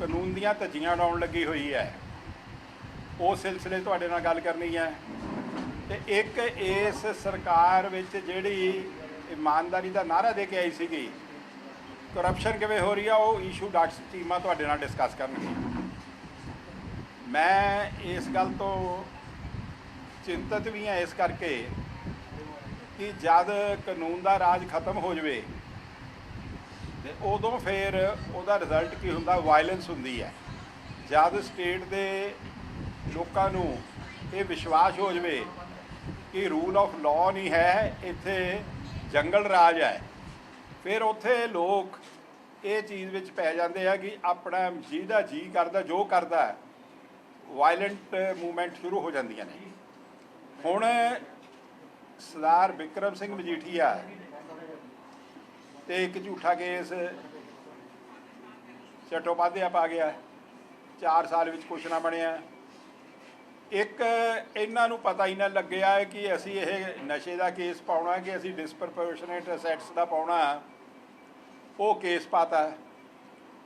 ਕਾਨੂੰਨ ਦੀਆਂ ਧੱਜੀਆਂ ਉਡਾਉਣ ਲੱਗੀ ਹੋਈ ਹੈ। ਉਹ ਸਿਲਸਿਲੇ ਤੁਹਾਡੇ ਨਾਲ ਗੱਲ ਕਰਨੀ ਹੈ। ਤੇ ਇੱਕ ਇਸ ਸਰਕਾਰ ਵਿੱਚ ਜਿਹੜੀ ਇਮਾਨਦਾਰੀ ਦਾ ਨਾਰਾ ਦੇ ਕੇ ਆਈ ਸੀਗੀ ਕਰਪਸ਼ਨ ਕਿਵੇਂ ਹੋ ਰਹੀ ਆ, ਉਹ ਇਸ਼ੂ ਡਾਕਟਰ ਟੀਮਾਂ ਤੁਹਾਡੇ ਨਾਲ ਡਿਸਕਸ ਕਰਨਗੇ। ਮੈਂ ਇਸ ਗੱਲ ਤੋਂ ਚਿੰਤਤ ਵੀ ਹਾਂ ਇਸ ਕਰਕੇ ਕਿ ਜਦ ਕਾਨੂੰਨ ਦਾ ਰਾਜ ਖਤਮ ਹੋ ਜਵੇ ਤੇ ਉਦੋਂ ਫਿਰ ਉਹਦਾ ਰਿਜ਼ਲਟ ਕੀ ਹੁੰਦਾ? ਵਾਇਲੈਂਸ ਹੁੰਦੀ ਹੈ। ਜਦ ਸਟੇਟ ਦੇ ਲੋਕਾਂ ਨੂੰ ਇਹ ਵਿਸ਼ਵਾਸ ਹੋ ਜਵੇ ਕਿ ਰੂਲ ਆਫ ਲਾਅ ਨਹੀਂ ਹੈ, ਇੱਥੇ ਜੰਗਲ ਰਾਜ ਹੈ, ਫਿਰ ਉੱਥੇ ਲੋਕ ਇਹ ਚੀਜ਼ ਵਿੱਚ ਪੈ ਜਾਂਦੇ ਆ ਕਿ ਆਪਣਾ ਜਿਹਦਾ ਜੀ ਕਰਦਾ, ਜੋ ਕਰਦਾ ਵਾਇਲੈਂਟ ਮੂਵਮੈਂਟ ਸ਼ੁਰੂ ਹੋ ਜਾਂਦੀਆਂ ਨੇ। ਹੁਣ ਸਰਦਾਰ ਵਿਕਰਮ ਸਿੰਘ ਮਜੀਠੀਆ ਤੇ ਇੱਕ ਝੂਠਾ ਕੇਸ ਚਟੋਪਾਧਿਆ ਪਾ ਗਿਆ। ਚਾਰ ਸਾਲ ਵਿੱਚ ਕੁਛ ਨਾ ਬਣਿਆ। ਇੱਕ ਇਹਨਾਂ ਨੂੰ ਪਤਾ ਹੀ ਨਾ ਲੱਗਿਆ ਕਿ ਅਸੀਂ ਇਹ ਨਸ਼ੇ ਦਾ ਕੇਸ ਪਾਉਣਾ, ਕਿ ਅਸੀਂ ਡਿਸਪਰਪੋਰਸ਼ਨੇਟ ਅਸੈਟਸ ਦਾ ਪਾਉਣਾ। ਉਹ ਕੇਸ ਪਾਤਾ।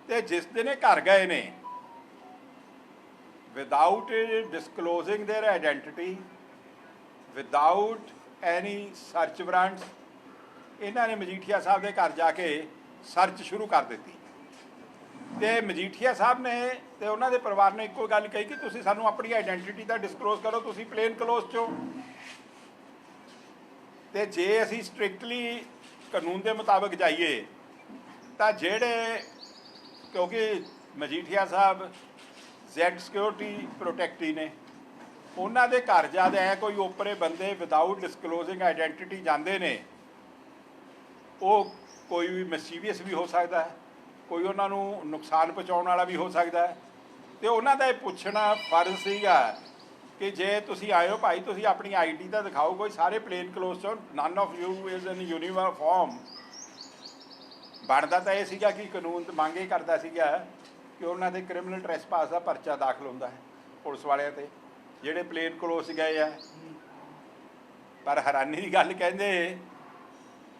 ਤੇ ਜਿਸ ਦਿਨ ਇਹ ਘਰ ਗਏ ਨੇ without disclosing their identity without any search warrants ਇਹਨਾਂ ਨੇ ਮਜੀਠੀਆ ਸਾਹਿਬ ਦੇ ਘਰ ਜਾ ਕੇ ਸਰਚ ਸ਼ੁਰੂ ਕਰ ਦਿੱਤੀ। ਤੇ ਮਜੀਠੀਆ ਸਾਹਿਬ ਨੇ ਤੇ ਉਹਨਾਂ ਦੇ ਪਰਿਵਾਰ ਨੇ ਇੱਕੋ ਗੱਲ ਕਹੀ ਕਿ ਤੁਸੀਂ ਸਾਨੂੰ ਆਪਣੀ ਆਇਡੈਂਟੀਟੀ ਦਾ ਡਿਸਕਲੋਜ਼ ਕਰੋ, ਤੁਸੀਂ ਪਲੇਨ ਕਲੋਜ਼ ਚੋਂ ਤੇ ਜੇ ਅਸੀਂ ਸਟ੍ਰਿਕਟਲੀ ਕਾਨੂੰਨ ਦੇ ਮੁਤਾਬਕ ਜਾਈਏ, ਤਾਂ ਜਿਹੜੇ ਕਿਉਂਕਿ Majithia Sahib Z security protectee ਨੇ, ਉਹਨਾਂ ਦੇ ਘਰ ਜਦ ਐ ਕੋਈ ਓਪਰੇ ਬੰਦੇ ਵਿਦਆਊਟ ਡਿਸਕਲੋਜ਼ਿੰਗ ਆਇਡੈਂਟੀਟੀ ਜਾਂਦੇ ਨੇ ਉਹ ਕੋਈ ਵੀ ਮਿਸਚੀਵੀਅਸ ਵੀ ਹੋ ਸਕਦਾ ਹੈ, ਕੋਈ ਉਹਨਾਂ ਨੂੰ ਨੁਕਸਾਨ ਪਹੁੰਚਾਉਣ ਵਾਲਾ ਵੀ ਹੋ ਸਕਦਾ ਹੈ। ਤੇ ਉਹਨਾਂ ਦਾ ਇਹ ਪੁੱਛਣਾ ਫਰਜ਼ ਸੀਗਾ ਕਿ ਜੇ ਤੁਸੀਂ ਆਏ ਹੋ ਭਾਈ, ਤੁਸੀਂ ਆਪਣੀ ਆਈਡੀ ਤਾਂ ਦਿਖਾਓ ਕੋਈ ਸਾਰੇ ਪਲੇਨ ਕਲੋਸ ਚੋਂ none of you is in uniform ਬਣਦਾ ਤਾਂ ਇਹ ਸੀਗਾ ਕਿ ਕਾਨੂੰਨ ਤੇ ਮੰਗ ਇਹ ਕਰਦਾ ਸੀਗਾ ਕਿ ਉਹਨਾਂ ਦੇ ਕ੍ਰਿਮੀਨਲ ਟ੍ਰੈਸਪਾਸ ਦਾ ਪਰਚਾ ਦਾਖਲ ਹੁੰਦਾ ਹੈ ਪੁਲਿਸ ਵਾਲਿਆਂ ਤੇ, ਜਿਹੜੇ ਪਲੇਨ ਕਲੋਸ ਗਏ ਆ। ਪਰ ਹੈਰਾਨੀ ਦੀ ਗੱਲ ਕਹਿੰਦੇ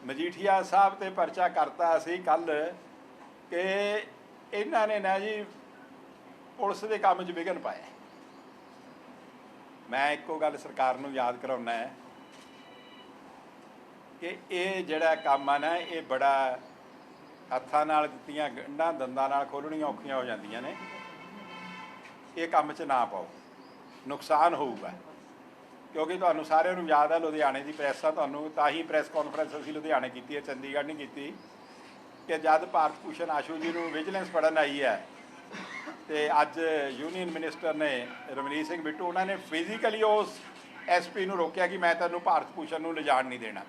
ਮਜੀਠੀਆ ਸਾਹਿਬ ਤੇ ਪਰਚਾ ਕਰਤਾ ਸੀ ਕੱਲ ਕਿ ਇਹਨਾਂ ਨੇ ਨਾ ਜੀ ਪੁਲਿਸ ਦੇ ਕੰਮ 'ਚ ਵਿਘਨ ਪਾਇਆ। ਮੈਂ ਇੱਕੋ ਗੱਲ ਸਰਕਾਰ ਨੂੰ ਯਾਦ ਕਰਾਉਣਾ ਹੈ ਕਿ ਇਹ ਜਿਹੜਾ ਕੰਮ ਆ ਨਾ, ਇਹ ਬੜਾ ਹੱਥਾਂ ਨਾਲ ਦਿੱਤੀਆਂ, ਗੰਢਾਂ ਦੰਦਾਂ ਨਾਲ ਖੋਲਣੀਆਂ ਔਖੀਆਂ ਹੋ ਜਾਂਦੀਆਂ ਨੇ। ਇਹ ਕੰਮ 'ਚ ਨਾ ਪਾਓ। ਨੁਕਸਾਨ ਹੋਊਗਾ। ਕਿਉਂਕਿ ਤੁਹਾਨੂੰ ਸਾਰਿਆਂ ਨੂੰ ਯਾਦ ਹੈ, ਲੁਧਿਆਣੇ ਦੀ ਪ੍ਰੈਸ ਆ ਤੁਹਾਨੂੰ, ਤਾਂ ਹੀ ਪ੍ਰੈਸ ਕਾਨਫਰੰਸ ਅਸੀਂ ਲੁਧਿਆਣੇ ਕੀਤੀ ਹੈ, ਚੰਡੀਗੜ੍ਹ ਨਹੀਂ ਕੀਤੀ। ਕਿ ਜਦ ਭਾਰਤ ਭੂਸ਼ਣ ਆਸ਼ੂ ਜੀ ਨੂੰ ਵਿਜੀਲੈਂਸ ਪੜਨ ਆਈ ਹੈ, ਤੇ ਅੱਜ ਯੂਨੀਅਨ ਮਿਨਿਸਟਰ ਨੇ ਰਮਨੀਤ ਸਿੰਘ ਬਿੱਟੂ, ਉਹਨਾਂ ਨੇ ਫਿਜ਼ੀਕਲੀ ਉਸ ਐਸਪੀ ਨੂੰ ਰੋਕਿਆ ਕਿ ਮੈਂ ਤੈਨੂੰ ਭਾਰਤ ਭੂਸ਼ਣ ਨੂੰ ਲਿਜਾਣ ਨਹੀਂ ਦੇਣਾ।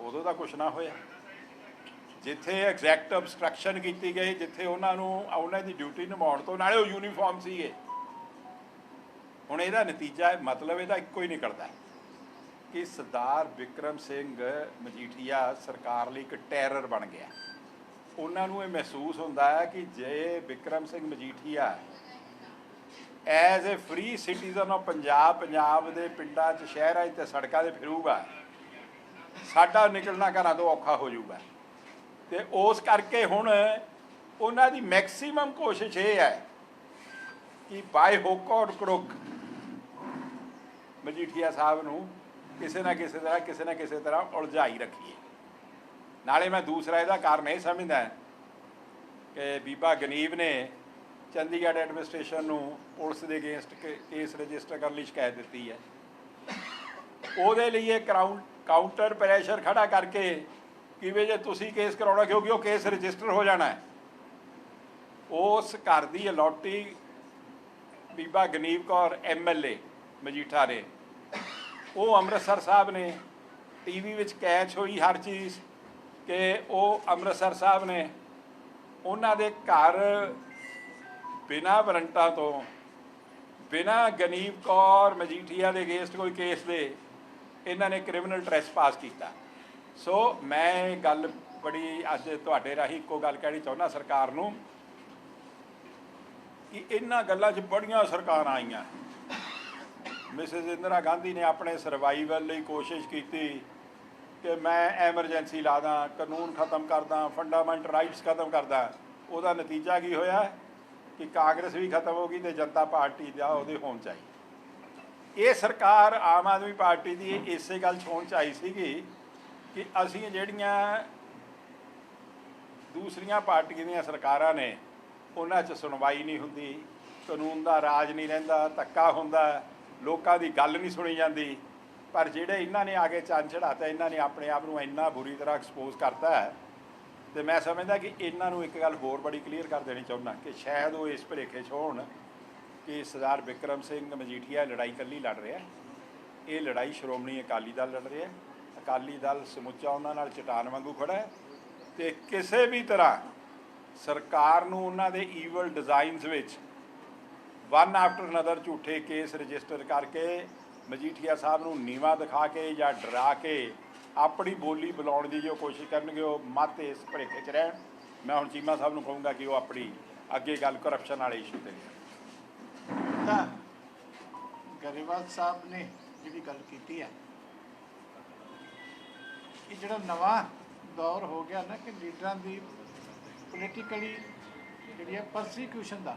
ਉਦੋਂ ਦਾ ਕੁਛ ਨਾ ਹੋਇਆ। ਜਿੱਥੇ ਐਗਜ਼ੈਕਟ ਅਬਸਟਰਕਸ਼ਨ ਕੀਤੀ ਗਈ, ਜਿੱਥੇ ਉਹਨਾਂ ਨੂੰ, ਉਹਨਾਂ ਦੀ ਡਿਊਟੀ ਨਿਭਾਉਣ ਤੋਂ, ਨਾਲੇ ਉਹ ਯੂਨੀਫਾਰਮ ਸੀਗੇ। ਹੁਣ ਇਹਦਾ ਨਤੀਜਾ ਮਤਲਬ ਇਹਦਾ ਇੱਕੋ ਹੀ ਨਿਕਲਦਾ ਹੈ ਕਿ ਸਰਦਾਰ ਵਿਕਰਮ ਸਿੰਘ ਮਜੀਠੀਆ ਸਰਕਾਰ ਲਈ ਇੱਕ ਟੈਰਰ ਬਣ ਗਿਆ। ਉਹਨਾਂ ਨੂੰ ਇਹ ਮਹਿਸੂਸ ਹੁੰਦਾ ਹੈ ਕਿ ਜੇ Vikram Singh Majithia as a free citizen of Punjab Punjab ਦੇ ਪਿੰਡਾਂ 'ਚ, ਸ਼ਹਿਰਾਂ 'ਚ ਤੇ ਸੜਕਾਂ 'ਤੇ ਫਿਰੂਗਾ, ਸਾਡਾ ਨਿਕਲਣਾ ਘਰਾਂ ਤੋਂ ਔਖਾ ਹੋ ਜਾਊਗਾ। ਤੇ ਉਸ ਕਰਕੇ ਹੁਣ ਉਹਨਾਂ ਦੀ ਮੈਕਸਿਮਮ ਕੋਸ਼ਿਸ਼ ਇਹ ਹੈ ਕਿ ਬਾਈ ਹੁੱਕ ਔਰ ਕਰੁੱਕ ਮਜੀਠੀਆ ਸਾਹਿਬ ਨੂੰ ਕਿਸੇ ਨਾ ਕਿਸੇ ਤਰ੍ਹਾਂ, ਕਿਸੇ ਨਾ ਕਿਸੇ ਤਰ੍ਹਾਂ ਉਲਝਾਈ ਰੱਖੀਏ। ਨਾਲੇ ਮੈਂ ਦੂਸਰਾ ਇਹਦਾ ਕਾਰਨ ਇਹ ਸਮਝਦਾ ਕਿ ਬੀਬਾ ਗਨੀਬ ਨੇ ਚੰਡੀਗੜ੍ਹ ਐਡਮਿਨਿਸਟ੍ਰੇਸ਼ਨ ਨੂੰ ਪੁਲਿਸ ਦੇ ਅਗੇਂਸਟ ਕੇਸ ਰਜਿਸਟਰ ਕਰਨ ਲਈ ਸ਼ਿਕਾਇਤ ਦਿੱਤੀ ਹੈ। ਉਹਦੇ ਲਈ ਇਹ ਕਰਾਊਂ, ਕਾਊਂਟਰ ਪ੍ਰੈਸ਼ਰ ਖੜਾ ਕਰਕੇ ਕਿਵੇਂ ਜੇ ਤੁਸੀਂ ਕੇਸ ਕਰਾਉਣਾ, ਕਿਉਂਕਿ ਉਹ ਕੇਸ ਰਜਿਸਟਰ ਹੋ ਜਾਣਾ ਹੈ। ਉਸ ਘਰ ਦੀ ਅਲੋਟੀ ਬੀਬਾ ਗਨੀਵ ਕੌਰ ਐਮਐਲਏ ਮਜੀਠਾ ਨੇ ਉਹ ਅੰਮ੍ਰਿਤਸਰ ਸਾਹਿਬ ਨੇ ਟੀਵੀ ਵਿੱਚ ਕੈਚ ਹੋਈ ਹਰ ਚੀਜ਼ ਕਿ ਉਹ ਅੰਮ੍ਰਿਤਸਰ ਸਾਹਿਬ ਨੇ ਉਹਨਾਂ ਦੇ ਘਰ ਬਿਨਾ ਵਾਰੰਟਾਂ ਤੋਂ, ਬਿਨਾ ਗਨੀਵ ਕੌਰ ਮਜੀਠੀਆ ਦੇ ਅਗੇਂਸਟ ਕੋਈ ਕੇਸ ਦੇ, ਇਹਨਾਂ ਨੇ ਕ੍ਰਿਮੀਨਲ ਟ੍ਰੈਸਪਾਸ ਕੀਤਾ। ਸੋ ਮੈਂ ਇਹ ਗੱਲ ਬੜੀ ਅੱਜ ਤੁਹਾਡੇ ਰਾਹੀਂ ਇੱਕੋ ਗੱਲ ਕਹਿਣੀ ਚਾਹੁੰਦਾ ਸਰਕਾਰ ਨੂੰ ਕਿ ਇਹਨਾਂ ਗੱਲਾਂ 'ਚ ਬੜੀਆਂ ਸਰਕਾਰਾਂ ਆਈਆਂ। ਮਿਸਿਸ ਇੰਦਰਾ ਗਾਂਧੀ ਨੇ ਆਪਣੇ ਸਰਵਾਈਵਲ ਲਈ ਕੋਸ਼ਿਸ਼ ਕੀਤੀ ਕਿ ਮੈਂ ਐਮਰਜੈਂਸੀ ਲਾ ਦਾਂ, ਕਾਨੂੰਨ ਖਤਮ ਕਰਦਾ ਫੰਡਾਮੈਂਟਲ ਰਾਈਟਸ ਖਤਮ ਕਰਦਾ ਉਹਦਾ ਨਤੀਜਾ ਕੀ ਹੋਇਆ? ਕਿ ਕਾਂਗਰਸ ਵੀ ਖਤਮ ਹੋ ਗਈ ਤੇ ਜਨਤਾ ਪਾਰਟੀ ਦਾ ਉਹਦੇ ਹੋਣ ਚਾਹੀ। ਇਹ ਸਰਕਾਰ ਆਮ ਆਦਮੀ ਪਾਰਟੀ ਦੀ ਇਸੇ ਗੱਲ 'ਚ ਹੋਣ ਚਾਹੀ ਸੀਗੀ ਕਿ ਅਸੀਂ ਜਿਹੜੀਆਂ ਦੂਸਰੀਆਂ ਪਾਰਟੀਆਂ ਦੀਆਂ ਸਰਕਾਰਾਂ ਨੇ, ਉਹਨਾਂ 'ਚ ਸੁਣਵਾਈ ਨਹੀਂ ਹੁੰਦੀ, ਕਾਨੂੰਨ ਦਾ ਰਾਜ ਨਹੀਂ ਰਹਿੰਦਾ, ਧੱਕਾ ਹੁੰਦਾ ਲੋਕਾਂ ਦੀ ਗੱਲ ਨਹੀਂ ਸੁਣੀ ਜਾਂਦੀ। ਪਰ ਜਿਹੜੇ ਇਹਨਾਂ ਨੇ ਆ ਕੇ ਚੰਨ ਚੜਾਤਾ ਇਹਨਾਂ ਨੇ ਆਪਣੇ ਆਪ ਨੂੰ ਇੰਨਾ ਬੁਰੀ ਤਰ੍ਹਾਂ ਐਕਸਪੋਜ਼ ਕਰਤਾ ਹੈ, ਤੇ ਮੈਂ ਸਮਝਦਾ ਕਿ ਇਹਨਾਂ ਨੂੰ ਇੱਕ ਗੱਲ ਹੋਰ ਬੜੀ ਕਲੀਅਰ ਕਰ ਦੇਣੀ ਚਾਹੁੰਦਾ ਕਿ ਸ਼ਾਇਦ ਉਹ ਇਸ ਭੁਲੇਖੇ 'ਚ ਹੋਣ ਕਿ ਸਰਦਾਰ ਵਿਕਰਮ ਸਿੰਘ ਮਜੀਠੀਆ ਲੜਾਈ ਇਕੱਲੀ ਲੜ ਰਿਹਾ ਇਹ ਲੜਾਈ ਸ਼੍ਰੋਮਣੀ ਅਕਾਲੀ ਦਲ ਲੜ ਰਿਹਾ ਅਕਾਲੀ ਦਲ ਸਮੁੱਚਾ ਉਹਨਾਂ ਨਾਲ ਚਟਾਨ ਵਾਂਗੂ ਖੜਾ ਹੈ ਤੇ ਕਿਸੇ ਵੀ ਤਰ੍ਹਾਂ ਸਰਕਾਰ ਨੂੰ ਉਹਨਾਂ ਦੇ ਈਵਲ ਡਿਜ਼ਾਈਨਸ ਵਿੱਚ ਵਨ ਆਫਟਰ ਅਨਦਰ ਝੂਠੇ ਕੇਸ ਰਜਿਸਟਰ ਕਰਕੇ ਮਜੀਠੀਆ ਸਾਹਿਬ ਨੂੰ ਨੀਵਾ ਦਿਖਾ ਕੇ ਜਾਂ ਡਰਾ ਕੇ ਆਪਣੀ ਬੋਲੀ ਬੁਲਾਉਣ ਦੀ ਜੋ ਕੋਸ਼ਿਸ਼ ਕਰਨਗੇ ਉਹ ਮਤ ਇਸ ਭੜੇਖੇ 'ਚ ਰਹਿਣ ਮੈਂ ਹੁਣ ਚੀਮਾ ਸਾਹਿਬ ਨੂੰ ਕਹੂੰਗਾ ਕਿ ਉਹ ਆਪਣੀ ਅੱਗੇ ਗੱਲ ਕਰਪਸ਼ਨ ਵਾਲੇ ਇਸ਼ੂ ਤੇ ਲਿਆਉਣ। ਤਾਂ ਗਰੇਵਾਲ ਸਾਹਿਬ ਨੇ ਜਿਹੜੀ ਗੱਲ ਕੀਤੀ ਹੈ ਕਿ ਜਿਹੜਾ ਨਵਾਂ ਦੌਰ ਹੋ ਗਿਆ ਨਾ ਕਿ ਲੀਡਰਾਂ ਦੀ ਪੋਲੀਟੀਕਲੀ ਜਿਹੜੀ ਹੈ ਪਰਸੀਕਿਊਸ਼ਨ ਦਾ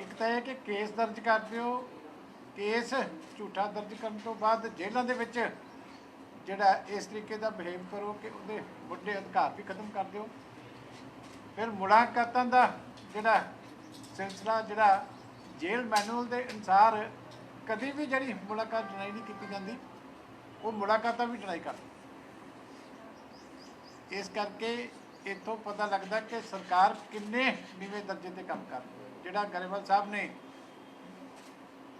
ਇੱਕ ਤਾਂ ਇਹ ਕਿ ਕੇਸ ਦਰਜ ਕਰ ਦਿਓ। ਕੇਸ ਝੂਠਾ ਦਰਜ ਕਰਨ ਤੋਂ ਬਾਅਦ ਜੇਲ੍ਹਾਂ ਦੇ ਵਿੱਚ ਜਿਹੜਾ ਇਸ ਤਰੀਕੇ ਦਾ ਬਿਹੇਵ ਕਰੋ ਕਿ ਉਹਦੇ ਵੱਡੇ ਅਧਿਕਾਰ ਵੀ ਖਤਮ ਕਰ ਦਿਓ। ਫਿਰ ਮੁਲਾਕਾਤਾਂ ਦਾ ਜਿਹੜਾ ਸਿਲਸਿਲਾ, ਜਿਹੜਾ ਜੇਲ੍ਹ ਮੈਨੂਅਲ ਦੇ ਅਨੁਸਾਰ ਕਦੀ ਵੀ ਜਿਹੜੀ ਮੁਲਾਕਾਤ ਡਿਨਾਈ ਨਹੀਂ ਕੀਤੀ ਜਾਂਦੀ, ਉਹ ਮੁਲਾਕਾਤਾਂ ਵੀ ਡਿਨਾਈ ਕਰ ਇਸ ਕਰਕੇ ਇੱਥੋਂ ਪਤਾ ਲੱਗਦਾ ਕਿ ਸਰਕਾਰ ਕਿੰਨੇ ਨੀਵੇਂ ਦਰਜੇ ਤੇ ਕੰਮ ਕਰ ਰਹੀ ਹੈ। ਜਿਹੜਾ ਗਰੇਵਾਲ ਸਾਹਿਬ ਨੇ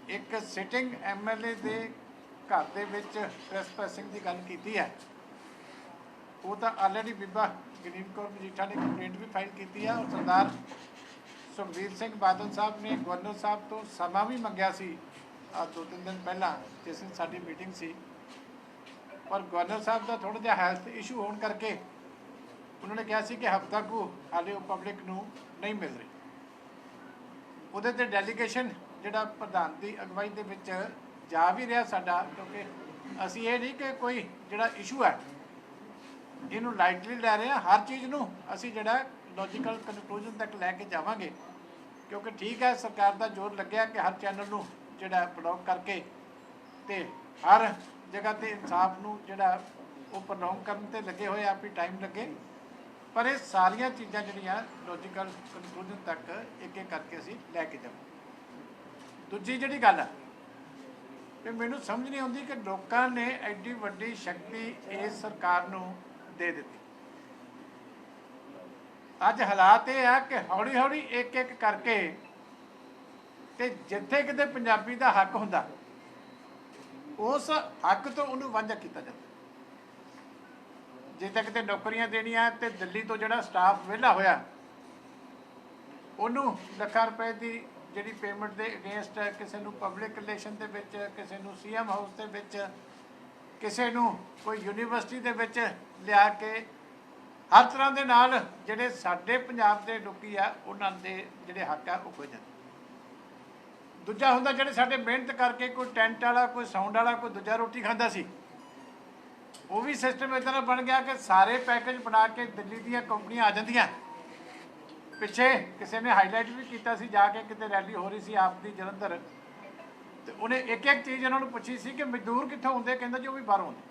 ਇੱਕ ਸਿਟਿੰਗ ਐਮਐਲਏ ਦੇ ਘਰ ਦੇ ਵਿੱਚ ਟ੍ਰੈਸਪੈਸਿੰਗ ਦੀ ਗੱਲ ਕੀਤੀ ਹੈ, ਉਹ ਤਾਂ ਆਲਰੇਡੀ ਬੀਬਾ ਗਰੀਬ ਕੌਰ ਮਜੀਠਾ ਨੇ ਕੰਪਲੇਂਟ ਵੀ ਫਾਈਲ ਕੀਤੀ ਹੈ ਔਰ ਸਰਦਾਰ ਸੁਖਬੀਰ ਸਿੰਘ ਬਾਦਲ ਸਾਹਿਬ ਨੇ ਗਵਰਨਰ ਸਾਹਿਬ ਤੋਂ ਸਮਾਂ ਵੀ ਮੰਗਿਆ ਸੀ। ਆ ਦੋ ਤਿੰਨ ਦਿਨ ਪਹਿਲਾਂ ਜਿਸ ਦਿਨ ਸਾਡੀ ਮੀਟਿੰਗ ਸੀ। ਪਰ ਗਵਰਨਰ ਸਾਹਿਬ ਦਾ ਥੋੜਾ ਜਿਹਾ ਹੈਲਥ ਇਸ਼ੂ ਹੋਣ ਕਰਕੇ ਉਹਨਾਂ ਨੇ ਕਿਹਾ ਸੀ ਕਿ ਹਫ਼ਤਾ ਕੁ ਹਾਲੇ ਉਹ ਪਬਲਿਕ ਨੂੰ ਨਹੀਂ ਮਿਲ ਰਹੀ। ਉਹਦੇ ਤੇ ਡੈਲੀਗੇਸ਼ਨ ਜਿਹੜਾ ਪ੍ਰਧਾਨ ਦੀ ਅਗਵਾਈ ਦੇ ਵਿੱਚ ਜਾ ਵੀ ਰਿਹਾ ਸਾਡਾ, ਕਿਉਂਕਿ ਅਸੀਂ ਇਹ ਨਹੀਂ ਕਿ ਕੋਈ ਜਿਹੜਾ ਇਸ਼ੂ ਹੈ, ਇਹਨੂੰ ਲਾਈਟਲੀ ਲੈ ਰਹੇ ਹਾਂ, ਹਰ ਚੀਜ਼ ਨੂੰ ਅਸੀਂ ਜਿਹੜਾ ਲੌਜੀਕਲ ਕਨਕਲੂਜਨ ਤੱਕ ਲੈ ਕੇ ਜਾਵਾਂਗੇ। ਕਿਉਂਕਿ ਠੀਕ ਹੈ, ਸਰਕਾਰ ਦਾ ਜ਼ੋਰ ਲੱਗਿਆ ਕਿ ਹਰ ਚੈਨਲ ਨੂੰ ਜਿਹੜਾ ਬਲੌਕ ਕਰਕੇ ਤੇ ਹਰ ਜਗ੍ਹਾ ਤੇ ਇਨਸਾਫ ਨੂੰ ਜਿਹੜਾ ਉਹ ਪ੍ਰੋਗਰਾਮ ਕਰਨ ਤੇ ਲੱਗੇ ਹੋਏ ਆ ਵੀ ਟਾਈਮ ਲੱਗੇ। ਪਰ ਇਹ ਸਾਰੀਆਂ ਚੀਜ਼ਾਂ ਜਿਹੜੀਆਂ ਲੌਜੀਕਲ ਕਨਕਲੂਜਨ ਤੱਕ ਇੱਕ ਇੱਕ ਕਰਕੇ ਅਸੀਂ ਲੈ ਕੇ ਜਾਵਾਂ ਦੂਜੀ ਜਿਹੜੀ ਗੱਲ ਹੈ ਕਿ ਮੈਨੂੰ ਸਮਝ ਨਹੀਂ ਆਉਂਦੀ ਕਿ ਲੋਕਾਂ ਨੇ ਐਡੀ ਵੱਡੀ ਸ਼ਕਤੀ ਇਸ ਸਰਕਾਰ ਨੂੰ ਦੇ ਦਿੱਤੀ। ਅੱਜ ਹਾਲਾਤ ਇਹ ਆ ਕਿ ਹੌਲੀ ਹੌਲੀ ਇੱਕ ਇੱਕ ਕਰਕੇ ਤੇ ਜਿੱਥੇ ਕਿਤੇ ਪੰਜਾਬੀ ਦਾ ਹੱਕ ਹੁੰਦਾ, ਉਸ ਹੱਕ ਤੋਂ ਉਹਨੂੰ ਵਾਂਝਾ ਕੀਤਾ ਜਾਂਦਾ। ਜੇ ਤੱਕ ਤੇ ਨੌਕਰੀਆਂ ਦੇਣੀਆਂ ਤੇ ਦਿੱਲੀ ਤੋਂ ਜਿਹੜਾ ਸਟਾਫ ਵਿਹਲਾ ਹੋਇਆ, ਉਹਨੂੰ ਲੱਖਾਂ ਰੁਪਏ ਦੀ ਜਿਹੜੀ ਪੇਮੈਂਟ ਦੇ ਅਗੇਂਸਟ ਕਿਸੇ ਨੂੰ ਪਬਲਿਕ ਰਿਲੇਸ਼ਨ ਦੇ ਵਿੱਚ, ਕਿਸੇ ਨੂੰ ਸੀਐਮ ਹਾਊਸ ਦੇ ਵਿੱਚ, ਕਿਸੇ ਨੂੰ ਕੋਈ ਯੂਨੀਵਰਸਿਟੀ ਦੇ ਵਿੱਚ ਲਿਆ ਕੇ ਹਰ ਤਰ੍ਹਾਂ ਦੇ ਨਾਲ ਜਿਹੜੇ ਸਾਡੇ ਪੰਜਾਬ ਦੇ ਲੋਕੀ ਆ, ਉਹਨਾਂ ਦੇ ਜਿਹੜੇ ਹੱਕ ਆ, ਉਹ ਖੋ ਜਾਂਦੇ ਦੂਜਾ ਹੁੰਦਾ ਜਿਹੜੇ ਸਾਡੇ ਮਿਹਨਤ ਕਰਕੇ ਕੋਈ ਟੈਂਟ ਵਾਲਾ, ਕੋਈ ਸਾਊਂਡ ਵਾਲਾ, ਕੋਈ ਦੂਜਾ ਰੋਟੀ ਖਾਂਦਾ ਸੀ ਉਹ ਵੀ ਸਿਸਟਮ ਇਦਾਂ ਦਾ ਬਣ ਗਿਆ ਕਿ ਸਾਰੇ ਪੈਕੇਜ ਬਣਾ ਕੇ ਦਿੱਲੀ ਦੀਆਂ ਕੰਪਨੀਆਂ ਆ ਜਾਂਦੀਆਂ। ਪਿੱਛੇ ਕਿਸੇ ਨੇ ਹਾਈਲਾਈਟ ਵੀ ਕੀਤਾ ਸੀ, ਜਾ ਕੇ ਕਿਤੇ ਰੈਲੀ ਹੋ ਰਹੀ ਸੀ ਆਪ ਦੀ ਜਲੰਧਰ। ਤੇ ਉਹਨੇ ਇੱਕ ਇੱਕ ਚੀਜ਼ ਇਹਨਾਂ ਨੂੰ ਪੁੱਛੀ ਸੀ ਕਿ ਮਜ਼ਦੂਰ ਕਿੱਥੋਂ ਹੁੰਦੇ, ਕਹਿੰਦਾ ਜੀ ਉਹ ਵੀ ਬਾਹਰੋਂ ਹੁੰਦੇ।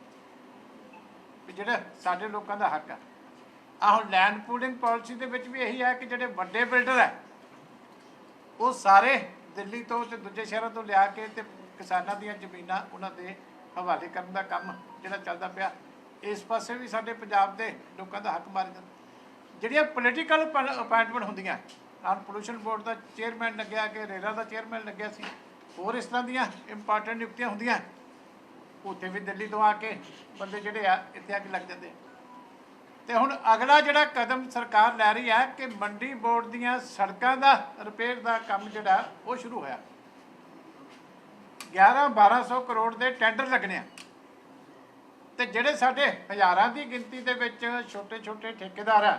ਵੀ ਜਿਹੜਾ ਸਾਡੇ ਲੋਕਾਂ ਦਾ ਹੱਕ ਆ। ਆਹ ਹੁਣ ਲੈਂਡ ਪੂਲਿੰਗ ਪਾਲਿਸੀ ਦੇ ਵਿੱਚ ਵੀ ਇਹੀ ਹੈ ਕਿ ਜਿਹੜੇ ਵੱਡੇ ਬਿਲਡਰ ਹੈ ਉਹ ਸਾਰੇ ਦਿੱਲੀ ਤੋਂ ਤੇ ਦੂਜੇ ਸ਼ਹਿਰਾਂ ਤੋਂ ਲਿਆ ਕੇ ਤੇ ਕਿਸਾਨਾਂ ਦੀਆਂ ਜ਼ਮੀਨਾਂ ਉਹਨਾਂ ਦੇ ਹਵਾਲੇ ਕਰਨ ਦਾ ਕੰਮ ਜਿਹੜਾ ਚੱਲਦਾ ਪਿਆ, ਇਸ ਪਾਸੇ ਵੀ ਸਾਡੇ ਪੰਜਾਬ ਦੇ ਲੋਕਾਂ ਦਾ ਹੱਕ ਮਾਰੇ ਜਾਂਦਾ। ਜਿਹੜੀਆਂ ਪੋਲੀਟੀਕਲ ਅਪਾਇੰਟਮੈਂਟ ਹੁੰਦੀਆਂ ਨਾਲ ਪੋਲੂਸ਼ਨ ਬੋਰਡ ਦਾ ਚੇਅਰਮੈਨ ਲੱਗਿਆ ਕਿ ਰੇਰਾ ਦਾ ਚੇਅਰਮੈਨ ਲੱਗਿਆ ਸੀ, ਹੋਰ ਇਸ ਤਰ੍ਹਾਂ ਦੀਆਂ ਇੰਪੋਰਟੈਂਟ ਨਿਯੁਕਤੀਆਂ ਹੁੰਦੀਆਂ, ਉੱਥੇ ਵੀ ਦਿੱਲੀ ਤੋਂ ਆ ਕੇ ਬੰਦੇ ਜਿਹੜੇ ਆ, ਇੱਥੇ ਆ ਕੇ ਲੱਗ ਜਾਂਦੇ ਆ। ਤੇ ਹੁਣ ਅਗਲਾ ਜਿਹੜਾ ਕਦਮ ਸਰਕਾਰ ਲੈ ਰਹੀ ਹੈ ਕਿ ਮੰਡੀ ਬੋਰਡ ਦੀਆਂ ਸੜਕਾਂ ਦਾ ਰਿਪੇਅਰ ਦਾ ਕੰਮ ਜਿਹੜਾ, ਉਹ ਸ਼ੁਰੂ ਹੋਇਆ। 11 1200 ਕਰੋੜ ਦੇ ਟੈਂਡਰ ਲੱਗਣੇ ਆ। ਤੇ ਜਿਹੜੇ ਸਾਡੇ ਹਜ਼ਾਰਾਂ ਦੀ ਗਿਣਤੀ ਦੇ ਵਿੱਚ ਛੋਟੇ ਛੋਟੇ ਠੇਕੇਦਾਰ ਆ,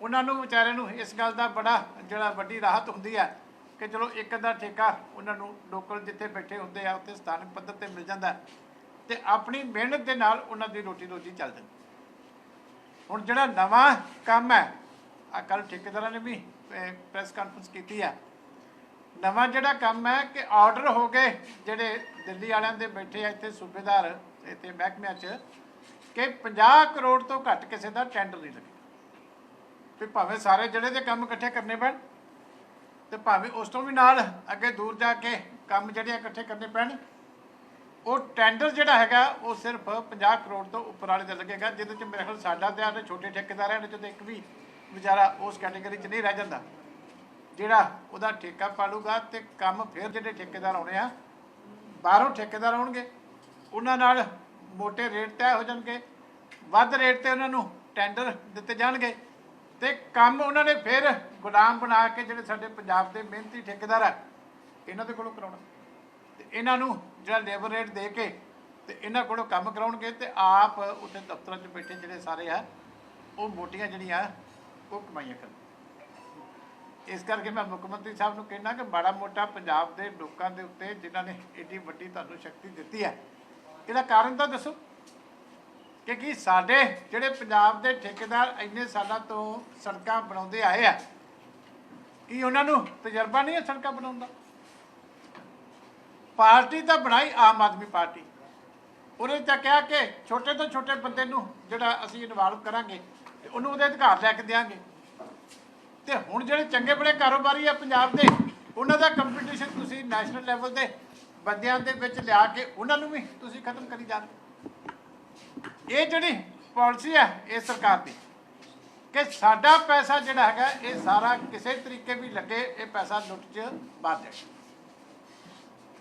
ਉਹਨਾਂ ਨੂੰ ਵਿਚਾਰਿਆਂ ਨੂੰ ਇਸ ਗੱਲ ਦਾ ਬੜਾ ਜਿਹੜਾ ਵੱਡੀ ਰਾਹਤ ਹੁੰਦੀ ਹੈ ਕਿ ਚਲੋ ਇੱਕ ਅੱਧਾ ਠੇਕਾ ਉਹਨਾਂ ਨੂੰ ਲੋਕਲ ਜਿੱਥੇ ਬੈਠੇ ਹੁੰਦੇ ਆ, ਉੱਥੇ ਸਥਾਨਕ ਪੱਧਰ ਤੇ ਮਿਲ ਜਾਂਦਾ ਹੈ ਤੇ ਆਪਣੀ ਮਿਹਨਤ ਦੇ ਨਾਲ ਉਹਨਾਂ ਦੀ ਰੋਟੀ ਰੋਜੀ ਚੱਲ ਜਾਂਦੀ। ਹੁਣ ਜਿਹੜਾ ਨਵਾਂ ਕੰਮ ਹੈ ਆ ਕੱਲ ਠੇਕੇਦਾਰਾਂ ਨੇ ਵੀ ਪ੍ਰੈਸ ਕਾਨਫਰੰਸ ਕੀਤੀ ਆ ਨਵਾਂ ਜਿਹੜਾ ਕੰਮ ਹੈ ਕਿ ਆਰਡਰ ਹੋ ਗਏ ਜਿਹੜੇ ਦਿੱਲੀ ਵਾਲਿਆਂ ਦੇ ਬੈਠੇ ਆ ਇੱਥੇ ਸੂਬੇਦਾਰ ਇੱਥੇ ਮਹਿਕਮਿਆਂ 'ਚ ਕਿ 50 ਕਰੋੜ ਤੋਂ ਘੱਟ ਕਿਸੇ ਦਾ ਟੈਂਡਰ ਨਹੀਂ ਲੱਗੇ ਵੀ ਭਾਵੇਂ ਸਾਰੇ ਜਿਹੜੇ ਦੇ ਕੰਮ ਇਕੱਠੇ ਕਰਨੇ ਪੈਣ ਤੇ ਭਾਵੇਂ ਉਸ ਤੋਂ ਵੀ ਨਾਲ ਅੱਗੇ ਦੂਰ ਜਾ ਕੇ ਕੰਮ ਜਿਹੜੇ ਆ ਇਕੱਠੇ ਕਰਨੇ ਪੈਣ, ਉਹ ਟੈਂਡਰ ਜਿਹੜਾ ਹੈਗਾ, ਉਹ ਸਿਰਫ 50 ਕਰੋੜ ਤੋਂ ਉੱਪਰ ਵਾਲੇ ਦਾ ਲੱਗੇਗਾ, ਜਿਹਦੇ ਚ ਮੇਰੇ ਖਿਆਲ ਸਾਡਾ ਧਿਆਨ ਛੋਟੇ ਠੇਕੇਦਾਰਾਂ ਨੇ ਜਦੋਂ ਇੱਕ ਵੀ ਵਿਚਾਰਾ ਉਸ ਕੈਟਾਗਰੀ 'ਚ ਨਹੀਂ ਰਹਿ ਜਾਂਦਾ। ਜਿਹੜਾ ਉਹਦਾ ਠੇਕਾ ਪਾਲੂਗਾ ਤੇ ਕੰਮ ਫਿਰ ਜਿਹੜੇ ਠੇਕੇਦਾਰ ਆਉਣੇ ਆ, ਬਾਹਰੋਂ ਠੇਕੇਦਾਰ ਆਉਣਗੇ, ਉਹਨਾਂ ਨਾਲ ਮੋٹے ਰੇਟ ਤੈਅ ਹੋ ਜਾਣਗੇ, ਵੱਧ ਰੇਟ ਤੇ ਉਹਨਾਂ ਨੂੰ ਟੈਂਡਰ ਦਿੱਤੇ ਜਾਣਗੇ ਤੇ ਕੰਮ ਉਹਨਾਂ ਨੇ ਫਿਰ ਗੁਲਾਮ ਬਣਾ ਕੇ ਜਿਹੜੇ ਸਾਡੇ ਪੰਜਾਬ ਦੇ ਮਿਹਨਤੀ ਠੇਕੇਦਾਰ ਆ, ਇਹਨਾਂ ਦੇ ਕੋਲੋਂ ਕਰਾਉਣਾ। ਤੇ ਇਹਨਾਂ ਨੂੰ ਜਿਹੜਾ ਲੇਬਰ ਰੇਟ ਦੇ ਕੇ ਤੇ ਇਹਨਾਂ ਕੋਲੋਂ ਕੰਮ ਕਰਾਉਣਗੇ ਤੇ ਆਪ ਉੱਥੇ ਦਫ਼ਤਰਾਂ 'ਚ ਬੈਠੇ ਜਿਹੜੇ ਸਾਰੇ ਆ, ਉਹ ਮੋਟੀਆਂ ਜਿਹੜੀਆਂ, ਉਹ ਕਮਾਈਆਂ ਕਰਨ ਇਸ ਕਰਕੇ ਮੈਂ ਮੁੱਖ ਮੰਤਰੀ ਸਾਹਿਬ ਨੂੰ ਕਹਿਣਾ ਕਿ ਮਾੜਾ ਮੋਟਾ ਪੰਜਾਬ ਦੇ ਲੋਕਾਂ ਦੇ ਉੱਤੇ ਜਿਨ੍ਹਾਂ ਨੇ ਏਡੀ ਵੱਡੀ ਤੁਹਾਨੂੰ ਸ਼ਕਤੀ ਦਿੱਤੀ ਹੈ, ਇਹਦਾ ਕਾਰਨ ਤਾਂ ਦੱਸੋ। ਕਿ ਕੀ ਸਾਡੇ ਜਿਹੜੇ ਪੰਜਾਬ ਦੇ ਠੇਕੇਦਾਰ ਇੰਨੇ ਸਾਲਾਂ ਤੋਂ ਸੜਕਾਂ ਬਣਾਉਂਦੇ ਆਏ ਆ, ਕੀ ਉਹਨਾਂ ਨੂੰ ਤਜਰਬਾ ਨਹੀਂ ਹੈ ਸੜਕਾਂ ਬਣਾਉਣ ਦਾ? ਪਾਰਟੀ ਤਾਂ ਬਣਾਈ ਆਮ ਆਦਮੀ ਪਾਰਟੀ। ਉਹਨੇ ਤਾਂ ਕਿਹਾ ਕਿ ਛੋਟੇ ਤੋਂ ਛੋਟੇ ਬੰਦੇ ਨੂੰ ਜਿਹੜਾ ਅਸੀਂ ਇਨਵੋਲਵ ਕਰਾਂਗੇ, ਤੇ ਉਹਨੂੰ ਉਹਦੇ ਅਧਿਕਾਰ ਲੈ ਕੇ ਦਿਆਂਗੇ। ਤੇ ਹੁਣ ਜਿਹੜੇ ਚੰਗੇ ਬੜੇ ਕਾਰੋਬਾਰੀ ਆ ਪੰਜਾਬ ਦੇ, ਉਹਨਾਂ ਦਾ ਕੰਪੀਟੀਸ਼ਨ ਤੁਸੀਂ ਨੈਸ਼ਨਲ ਲੈਵਲ ਦੇ ਬੰਦਿਆਂ ਦੇ ਵਿੱਚ ਲਿਆ ਕੇ ਉਹਨਾਂ ਨੂੰ ਵੀ ਤੁਸੀਂ ਖਤਮ ਕਰੀ ਜਾਂਦੇ ਇਹ ਜਿਹੜੀ ਪਾਲਿਸੀ ਹੈ ਇਹ ਸਰਕਾਰ ਦੀ। ਕਿ ਸਾਡਾ ਪੈਸਾ ਜਿਹੜਾ ਹੈਗਾ, ਇਹ ਸਾਰਾ ਕਿਸੇ ਤਰੀਕੇ ਵੀ ਲੱਗੇ, ਇਹ ਪੈਸਾ ਲੁੱਟ 'ਚ ਬਾਹਰ ਜਾਏ।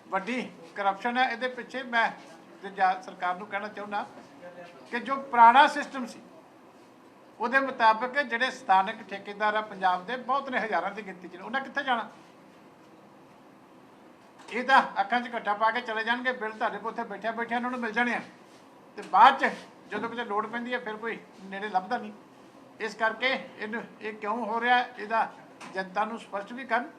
ਵੱਡੀ ਕਰਪਸ਼ਨ ਹੈ ਇਹਦੇ ਪਿੱਛੇ ਮੈਂ ਤੇ ਸਰਕਾਰ ਨੂੰ ਕਹਿਣਾ ਚਾਹੁੰਦਾ ਕਿ ਜੋ ਪੁਰਾਣਾ ਸਿਸਟਮ ਸੀ ਉਹਦੇ ਮੁਤਾਬਕ ਜਿਹੜੇ ਸਥਾਨਕ ਠੇਕੇਦਾਰ ਆ ਪੰਜਾਬ ਦੇ, ਬਹੁਤ ਨੇ ਹਜ਼ਾਰਾਂ ਦੀ ਗਿਣਤੀ 'ਚ ਉਹਨਾਂ ਕਿੱਥੇ ਜਾਣਾ? ਇਹ ਤਾਂ ਅੱਖਾਂ 'ਚ ਘੱਟਾ ਪਾ ਕੇ ਚਲੇ ਜਾਣਗੇ, ਬਿੱਲ ਤੁਹਾਡੇ ਕੋਲ ਉੱਥੇ ਬੈਠਿਆ ਬੈਠਿਆ ਉਹਨਾਂ ਨੂੰ ਮਿਲ ਜਾਣੇ ਆ। ਤੇ ਬਾਅਦ 'ਚ ਜਦੋਂ ਕਿਤੇ ਲੋੜ ਪੈਂਦੀ ਹੈ ਫਿਰ ਕੋਈ ਨੇੜੇ ਲੱਭਦਾ ਨਹੀਂ। ਇਸ ਕਰਕੇ ਇਹਨੂੰ, ਇਹ ਕਿਉਂ ਹੋ ਰਿਹਾ? ਇਹਦਾ ਜਨਤਾ ਨੂੰ ਸਪਸ਼ਟ ਵੀ ਕਰਨ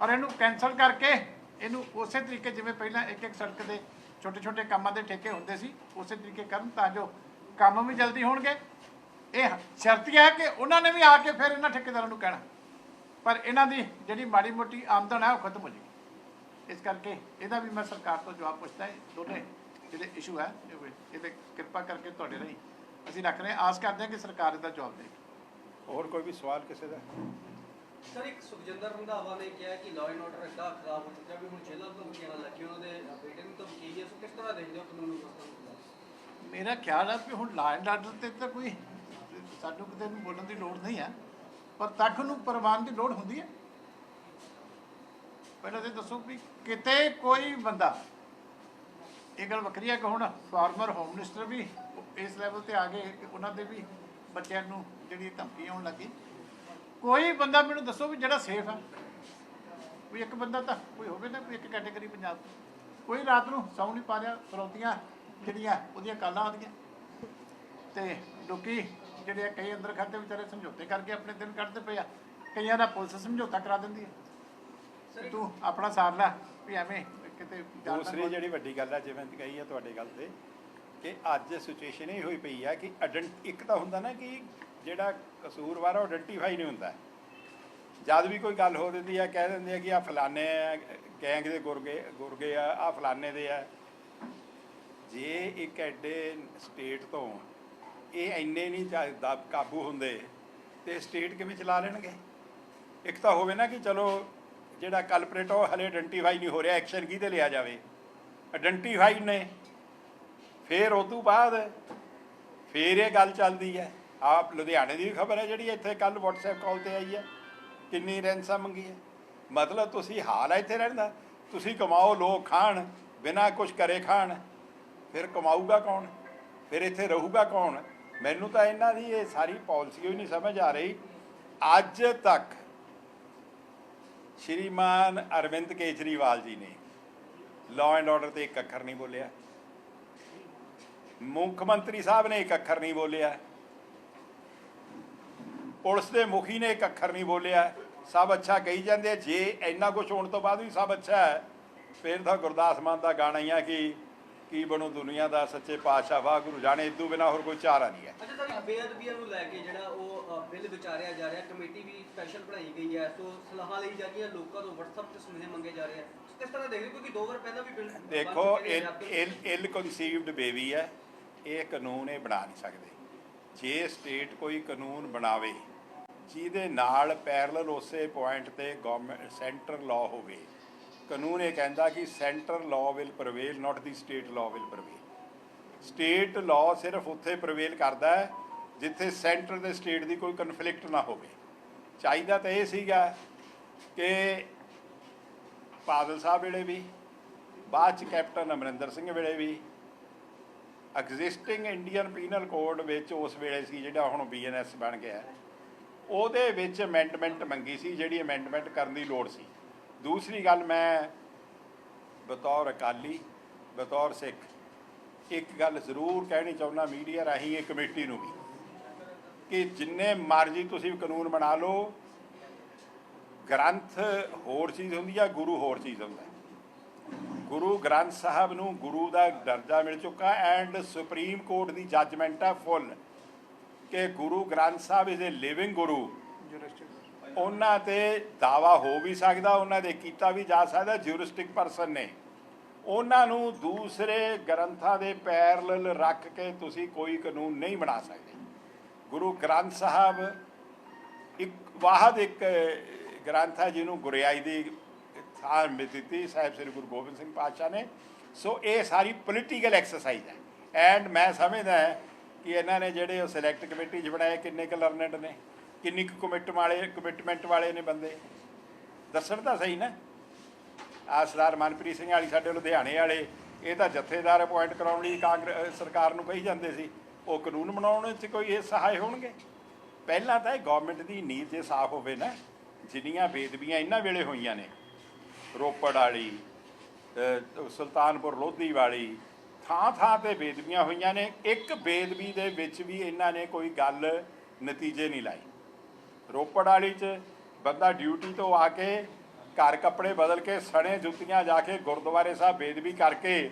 ਔਰ ਇਹਨੂੰ ਕੈਨਸਲ ਕਰਕੇ ਇਹਨੂੰ ਉਸੇ ਤਰੀਕੇ ਜਿਵੇਂ ਪਹਿਲਾਂ ਇੱਕ ਇੱਕ ਸੜਕ ਦੇ ਛੋਟੇ ਛੋਟੇ ਕੰਮਾਂ ਦੇ ਠੇਕੇ ਹੁੰਦੇ ਸੀ, ਉਸੇ ਤਰੀਕੇ ਕਰਨ ਤਾਂ ਜੋ ਕੰਮ ਵੀ ਜਲਦੀ ਹੋਣਗੇ। ਇਹ ਸ਼ਰਤ ਇਹ ਹੈ ਕਿ ਉਹਨਾਂ ਨੇ ਵੀ ਆ ਕੇ ਫਿਰ ਇਹਨਾਂ ਠੇਕੇਦਾਰਾਂ ਨੂੰ ਕਹਿਣਾ। ਪਰ ਇਹਨਾਂ ਦੀ ਜਿਹੜੀ ਮਾੜੀ ਮੋਟੀ ਆਮਦਨ ਹੈ ਉਹ ਖਤਮ ਹੋ ਜਾਏਗੀ। ਇਸ ਕਰਕੇ ਇਹਦਾ ਵੀ ਮੈਂ ਸਰਕਾਰ ਤੋਂ ਜਵਾਬ ਪੁੱਛਦਾ ਹਾਂ ਦੋਨੇ ਜਿਹੜੇ ਇਸ਼ੂ ਹੈ ਇਹਦੇ ਕਿਰਪਾ ਕਰਕੇ ਤੁਹਾਡੇ ਲਈ ਅਸੀਂ ਰੱਖ ਰਹੇ ਹਾਂ। ਆਸ ਕਰਦੇ ਹਾਂ ਕਿ ਸਰਕਾਰ ਇਹਦਾ ਜਵਾਬ ਦੇਵੇਗੀ ਹੋਰ ਕੋਈ ਵੀ ਸਵਾਲ ਕਿਸੇ ਦਾ? ਸਰ ਇੱਕ ਸੁਖਜਿੰਦਰ ਰੰਧਾਵਾ ਨੇ ਕਿਹਾ ਕਿ ਲਾਅ ਐਂਡ ਆਰਡਰ ਅੱਗਾ ਖਰਾਬ ਹੋ ਚੁੱਕਾ ਵੀ ਹੁਣ ਜੇਲ੍ਹਾਂ ਤੋਂ ਵਕੀਲਾਂ ਲੱਗੀ ਉਹਨਾਂ ਦੇ ਬੇਟੇ ਨੂੰ ਤਾਂ ਵਕੀਲ ਹੈ। ਸੋ ਕਿਸ ਤਰ੍ਹਾਂ ਦੇਖਦੇ ਹੋ ਕਾਨੂੰਨ ਮੇਰਾ ਖਿਆਲ ਹੈ ਕਿ ਹੁਣ ਲਾ ਐਂਡ ਆਰਡਰ ਤੇ ਤਾਂ ਕੋਈ ਸਾਨੂੰ ਕਿਤੇ ਨੂੰ ਬੋਲਣ ਦੀ ਲੋੜ ਨਹੀਂ ਹੈ, ਪਰ ਤੱਕ ਨੂੰ ਪ੍ਰਵਾਨ ਦੀ ਲੋੜ ਹੁੰਦੀ ਹੈ। ਪਹਿਲਾਂ ਤੇ ਦੱਸੋ ਵੀ ਕਿਤੇ ਕੋਈ ਬੰਦਾ, ਇਹ ਗੱਲ ਵੱਖਰੀ ਹੈ ਕਿ ਹੁਣ ਫਾਰਮਰ ਹੋਮ ਮਿਨਿਸਟਰ ਵੀ ਇਸ ਲੈਵਲ ਤੇ ਆ ਗਏ, ਉਹਨਾਂ ਦੇ ਵੀ ਬੱਚਿਆਂ ਨੂੰ ਜਿਹੜੀ ਧਮਕੀ ਆਉਣ ਲੱਗੀ। ਕੋਈ ਬੰਦਾ ਮੈਨੂੰ ਦੱਸੋ ਵੀ ਜਿਹੜਾ ਸੇਫ ਹੈ ਕੋਈ ਇੱਕ ਬੰਦਾ ਤਾਂ ਕੋਈ ਹੋਵੇ ਨਾ ਕੋਈ ਇੱਕ ਕੈਟਾਗਰੀ ਪੰਜਾਬ ਕੋਈ ਰਾਤ ਨੂੰ ਸੌਂ ਨਹੀਂ ਪਾ ਰਿਹਾ ਫਰੌਤੀਆਂ ਜਿਹੜੀਆਂ ਉਹਦੀਆਂ ਕਾਲਾਂ ਆਉਂਦੀਆਂ। ਤੇ ਲੋਕੀ ਜਿਹੜੇ ਆ ਕਈ ਅੰਦਰ ਖਾਤੇ ਵਿਚਾਰੇ ਸਮਝੌਤੇ ਕਰਕੇ ਆਪਣੇ ਦਿਨ ਕੱਢਦੇ ਪਏ ਆ। ਕਈਆਂ ਦਾ ਪੁਲਿਸ ਸਮਝੌਤਾ ਕਰਾ ਦਿੰਦੀ ਹੈ। ਤੂੰ ਆਪਣਾ ਸਾਰ ਲੈ ਵੀ ਐਵੇਂ ਕਿਤੇ ਦੂਸਰੀ ਜਿਹੜੀ ਵੱਡੀ ਗੱਲ ਹੈ ਜਿਵੇਂ ਕਹੀ ਹੈ ਤੁਹਾਡੇ ਗੱਲ ਤੇ ਕਿ ਅੱਜ ਸਿਚੁਏਸ਼ਨ ਇਹ ਹੋਈ ਪਈ ਹੈ ਕਿ ਇੱਕ ਤਾਂ ਹੁੰਦਾ ਨਾ ਕਿ ਜਿਹੜਾ ਕਸੂਰਵਾਰ ਆ ਉਹ ਆਇਡੈਂਟੀਫਾਈ ਨਹੀਂ ਹੁੰਦਾ। ਜਦ ਵੀ ਕੋਈ ਗੱਲ ਹੋ ਦਿੰਦੀ ਹੈ ਕਹਿ ਦਿੰਦੇ ਆ ਕਿ ਆ ਫਲਾਣੇ ਆ, ਗੈਂਗ ਦੇ ਗੁਰਗੇ ਗੁਰਗੇ ਆ ਆ ਫਲਾਣੇ ਦੇ ਆ। ਜੇ ਇੱਕ ਐਡੇ ਸਟੇਟ ਤੋਂ ਇਹ ਇੰਨੇ ਨਹੀਂ ਚਾ- ਦਾ- ਕਾਬੂ ਹੁੰਦੇ ਤੇ ਸਟੇਟ ਕਿਵੇਂ ਚਲਾ ਲੈਣਗੇ? ਇੱਕ ਤਾਂ ਹੋਵੇ ਨਾ ਕਿ ਚਲੋ ਜਿਹੜਾ ਕਲਪਰੇਟ ਉਹ ਹਲੇ ਆਇਡੈਂਟੀਫਾਈ ਨਹੀਂ ਹੋ ਰਿਹਾ ਐਕਸ਼ਨ ਕਿਹਦੇ ਲਿਆ ਜਾਵੇ? ਆਇਡੈਂਟੀਫਾਈ ਨੇ। ਫਿਰ ਉਹ ਤੋਂ ਬਾਅਦ ਫਿਰ ਇਹ ਗੱਲ ਚੱਲਦੀ ਹੈ। ਆਪ ਲੁਧਿਆਣੇ ਦੀ ਵੀ ਖਬਰ ਹੈ ਜਿਹੜੀ ਇੱਥੇ ਕੱਲ WhatsApp ਕਾਲ ਤੇ ਆਈ ਹੈ। ਕਿੰਨੀ ਰੈਂਸਾ ਮੰਗੀ ਹੈ। ਮਤਲਬ ਤੁਸੀਂ ਹਾਲ ਹੈ ਇੱਥੇ ਰਹਿਣ ਦਾ। ਤੁਸੀਂ ਕਮਾਓ ਲੋਕ ਖਾਣ, ਬਿਨਾ ਕੁਝ ਕਰੇ ਖਾਣ। ਫਿਰ ਕਮਾਊਗਾ ਕੌਣ? ਫਿਰ ਇੱਥੇ ਰਹੂਗਾ ਕੌਣ? ਮੈਨੂੰ ਤਾਂ ਇਹਨਾਂ ਦੀ ਇਹ ਸਾਰੀ ਪਾਲਿਸੀ ਹੀ ਨਹੀਂ ਸਮਝ ਆ ਰਹੀ। ਅੱਜ ਤੱਕ ਸ਼੍ਰੀਮਾਨ ਅਰਵਿੰਦ ਕੇਜਰੀਵਾਲ ਜੀ ਨੇ ਲਾਅ ਐਂਡ ਆਰਡਰ ਤੇ ਇੱਕ ਅੱਖਰ ਨਹੀਂ ਬੋਲਿਆ। ਮੁੱਖ ਮੰਤਰੀ ਸਾਹਿਬ ਨੇ ਇੱਕ ਅੱਖਰ ਨਹੀਂ ਬੋਲਿਆ। ਪੁਲਿਸ ਦੇ ਮੁਖੀ ਨੇ ਇੱਕ ਅੱਖਰ ਨਹੀਂ ਬੋਲਿਆ। ਸਭ ਅੱਛਾ ਕਹੀ ਜਾਂਦੇ ਜੇ ਇੰਨਾ ਕੁਝ ਹੋਣ ਤੋਂ ਬਾਅਦ ਵੀ ਸਭ ਅੱਛਾ ਹੈ, ਫਿਰ ਤਾਂ ਗੁਰਦਾਸ ਮਾਨ ਦਾ ਗਾਣਾ ਹੀ ਆ ਕਿ ਕੀ ਬਣੂ ਦੁਨੀਆ ਦਾ ਸੱਚੇ ਪਾਤਸ਼ਾਹ ਵਾਹਿਗੁਰੂ ਜਾਣੇ ਇਦੋਂ ਬਿਨਾ ਹੋਰ ਕੋਈ ਚਾਰਾ ਨਹੀਂ ਹੈ। ਅੱਛਾ ਸਰ ਬੇਅਦਬੀਆਂ ਨੂੰ ਲੈ ਕੇ ਜਿਹੜਾ ਉਹ ਬਿੱਲ ਵਿਚਾਰਿਆ ਜਾ ਰਿਹਾ ਕਮੇਟੀ ਵੀ ਸਪੈਸ਼ਲ ਬਣਾਈ ਗਈ ਹੈ ਸੋ ਸਲਾਹਾਂ ਲਈ ਜਾ ਰਹੀਆਂ ਲੋਕਾਂ ਤੋਂ WhatsApp ਤੇ ਸੁਨੇਹੇ ਮੰਗੇ ਜਾ ਰਹੇ ਆ। ਕਿਸ ਤਰ੍ਹਾਂ ਦੇਖਦੇ ਹੋ? ਕਿਉਂਕਿ ਦੋ ਵਾਰ ਪਹਿਲਾਂ ਵੀ ਬਿੱਲ ਬਣ ਦੇਖੋ ਚੁੱਕੇ ਨੇ ਇਲ ਪੰਜਾਬ ਦੇ ਇਲ ਇਲ ਕਨਸੀਵਡ ਬੇਬੀ ਹੈ ਇਹ ਕਾਨੂੰਨ ਇਹ ਬਣਾ ਨਹੀਂ ਸਕਦੇ। ਜੇ ਸਟੇਟ ਕੋਈ ਕਾਨੂੰਨ ਬਣਾਵੇ ਜਿਹਦੇ ਨਾਲ ਪੈਰਲਲ ਉਸੇ ਪੁਆਇੰਟ ਤੇ ਗਵਰਨਮੈਂਟ ਸੈਂਟਰ ਲਾਅ ਹੋਵੇ ਕਾਨੂੰਨ ਇਹ ਕਹਿੰਦਾ ਕਿ centre law will prevail not the state law will prevail state law ਸਿਰਫ ਉੱਥੇ ਪ੍ਰਵੇਲ ਕਰਦਾ ਹੈ ਜਿੱਥੇ ਸੈਂਟਰ ਤੇ ਸਟੇਟ ਦੀ ਕੋਈ ਕਨਫਲਿਕਟ ਨਾ ਹੋਵੇ। ਚਾਹੀਦਾ ਤਾਂ ਇਹ ਸੀਗਾ ਕਿ ਬਾਦਲ ਸਾਹਿਬ ਵੇਲੇ ਵੀ, ਬਾਅਦ ਚ ਕੈਪਟਨ ਅਮਰਿੰਦਰ ਸਿੰਘ ਵੇਲੇ ਵੀ ਐਗਜ਼ਿਸਟਿੰਗ ਇੰਡੀਅਨ ਪੀਨਲ ਕੋਡ ਵਿੱਚ ਉਸ ਵੇਲੇ ਸੀ ਜਿਹੜਾ ਹੁਣ ਬੀਐਨਐਸ ਬਣ ਗਿਆ। ਉਹਦੇ ਵਿੱਚ ਅਮੈਂਡਮੈਂਟ ਮੰਗੀ ਸੀ, ਜਿਹੜੀ ਅਮੈਂਡਮੈਂਟ ਕਰਨ ਦੀ ਲੋੜ ਸੀ। ਦੂਸਰੀ ਗੱਲ ਮੈਂ ਬਤੌਰ ਅਕਾਲੀ, ਬਤੌਰ ਸਿੱਖ, ਇੱਕ ਗੱਲ ਜ਼ਰੂਰ ਕਹਿਣੀ ਚਾਹੁੰਦਾ ਮੀਡੀਆ ਰਾਹੀਂ ਇਹ ਕਮੇਟੀ ਨੂੰ ਵੀ, ਕਿ ਜਿੰਨੇ ਮਰਜ਼ੀ ਤੁਸੀਂ ਕਾਨੂੰਨ ਬਣਾ ਲਓ, ਗ੍ਰੰਥ ਹੋਰ ਚੀਜ਼ ਹੁੰਦੀ ਆ, ਗੁਰੂ ਹੋਰ ਚੀਜ਼ ਹੁੰਦਾ। ਗੁਰੂ ਗ੍ਰੰਥ ਸਾਹਿਬ ਨੂੰ ਗੁਰੂ ਦਾ ਦਰਜਾ ਮਿਲ ਚੁੱਕਾ ਐਂਡ ਸੁਪਰੀਮ ਕੋਰਟ ਦੀ ਜੱਜਮੈਂਟ ਆ ਫੁੱਲ, ਕਿ Guru Granth Sahib is a living ਗੁਰੂ। ਉਹਨਾਂ ਤੇ ਦਾਵਾ ਹੋ ਵੀ ਸਕਦਾ, ਉਹਨਾਂ ਦੇ ਕੀਤਾ ਵੀ ਜਾ ਸਕਦਾ ਜੂਰਿਸਟਿਕ ਪਰਸਨ ਨੇ। ਉਹਨਾਂ ਨੂੰ ਦੂਸਰੇ ਗ੍ਰੰਥਾਂ ਦੇ ਪੈਰਲਲ ਰੱਖ ਕੇ ਤੁਸੀਂ ਕੋਈ ਕਾਨੂੰਨ ਨਹੀਂ ਬਣਾ ਸਕਦੇ। ਗੁਰੂ ਗ੍ਰੰਥ ਸਾਹਿਬ ਇੱਕ, ਵਾਹਦ ਇੱਕ ਗ੍ਰੰਥ ਹੈ ਜਿਹਨੂੰ ਗੁਰਿਆਈ ਦੀ ਥਾਂ ਮਿਲ ਦਿੱਤੀ, ਸਾਹਿਬ ਸ੍ਰੀ ਗੁਰੂ ਗੋਬਿੰਦ ਸਿੰਘ ਪਾਤਸ਼ਾਹ ਨੇ। ਸੋ ਇਹ ਸਾਰੀ ਪੋਲੀਟੀਕਲ ਐਕਸਰਸਾਈਜ਼ ਹੈ। ਐਂਡ ਮੈਂ ਸਮਝਦਾ ਕਿ ਇਹਨਾਂ ਨੇ ਜਿਹੜੇ ਉਹ ਸਿਲੈਕਟ ਕਮੇਟੀ 'ਚ ਬਣਾਏ, ਕਿੰਨੇ ਕੁ ਲਰਨਡ ਨੇ। ਕਿੰਨੀ ਕੁ ਕਮਿਟ ਵਾਲੇ ਕਮਿਟਮੈਂਟ ਵਾਲੇ ਨੇ ਬੰਦੇ। ਦੱਸਣ ਤਾਂ ਸਹੀ ਨਾ। ਆਹ ਸਰਦਾਰ ਮਨਪ੍ਰੀਤ ਸਿੰਘ ਵਾਲੀ ਸਾਡੇ ਲੁਧਿਆਣੇ ਵਾਲੇ, ਇਹ ਤਾਂ ਜਥੇਦਾਰ ਅਪਾਇੰਟ ਕਰਾਉਣ ਲਈ ਕਾਂਗਰਸ ਸਰਕਾਰ ਨੂੰ ਕਹੀ ਜਾਂਦੇ ਸੀ, ਉਹ ਕਾਨੂੰਨ ਬਣਾਉਣ 'ਚ ਕੋਈ ਇਹ ਸਹਾਇ ਹੋਣਗੇ। ਪਹਿਲਾਂ ਤਾਂ ਇਹ ਗਵਰਨਮੈਂਟ ਦੀ ਨੀਤ ਜੇ ਸਾਫ਼ ਹੋਵੇ ਨਾ, ਜਿੰਨੀਆਂ ਬੇਦਬੀਆਂ ਇਹਨਾਂ ਵੇਲੇ ਹੋਈਆਂ ਨੇ, ਰੋਪੜ ਵਾਲੀ ਸੁਲਤਾਨਪੁਰ ਲੋਧੀ ਵਾਲੀ ਥਾਂ ਥਾਂ ਤੇ ਬੇਦਬੀਆਂ ਹੋਈਆਂ ਨੇ, ਇੱਕ ਬੇਦਬੀ ਦੇ ਵਿੱਚ ਵੀ ਇਹਨਾਂ ਨੇ ਕੋਈ ਗੱਲ ਨਤੀਜੇ ਨਹੀਂ ਲਾਈ ਰੋਪੜ ਵਾਲੀ ਚ ਬੰਦਾ ਡਿਊਟੀ ਤੋਂ ਆ ਕੇ ਘਰ ਕੱਪੜੇ ਬਦਲ ਕੇ ਸਣੇ ਜੁੱਤੀਆਂ ਜਾ ਕੇ ਗੁਰਦੁਆਰੇ ਸਾਹਿਬ ਬੇਦਬੀ ਕਰਕੇ